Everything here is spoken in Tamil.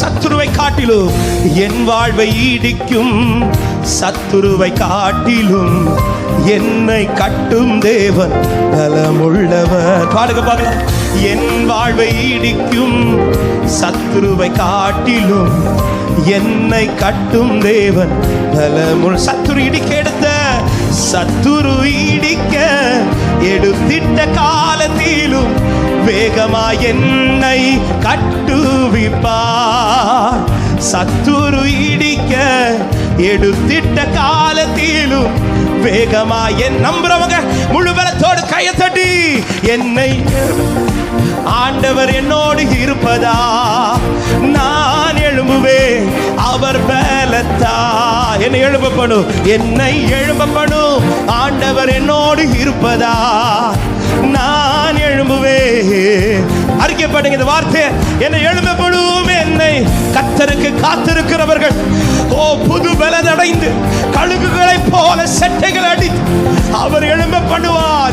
சத்துருவை காட்டிலும் என் வாழ்வை ஈடிக்கும் சத்துருவை காட்டிலும் என்னை கட்டும் தேவன் பலமுள்ளவர். பாடுக பார்க்கலாம் என் வாழ்வை ஈடிக்கும் சத்துருவை காட்டிலும் என்னை கட்டும் தேவன் பலமுள். சத்துரு இடிக்க எடுத்த சத்துரு இடிக்க எடுத்திட்ட காலத்திலும் வேகமா என்னை கட்டுவிப்பார். சத்துரு இடிக்க எடுத்திட்ட காலத்திலும் வேகமா என் நம்புறவங்க முழு பலத்தோடு கையை தட்டி என்னை ஆண்டவர் என்னோடு இருப்பதா? நான் எழும்புவேன் அவர் பலத்தா? என்னை எழுப்பப்படும் என்னை எழுப்பப்படும் ஆண்டவர் என்னோடு இருப்பதா? நான் எழும்புவேன். அறிக்கைப்படுங்க இந்த வார்த்தை என்னை எழுப்பப்படும் என்னை பலனடைந்து கழுகுகளைப் போல செட்டைகள் அடித்து அவர் எழும்பப்படுவார்.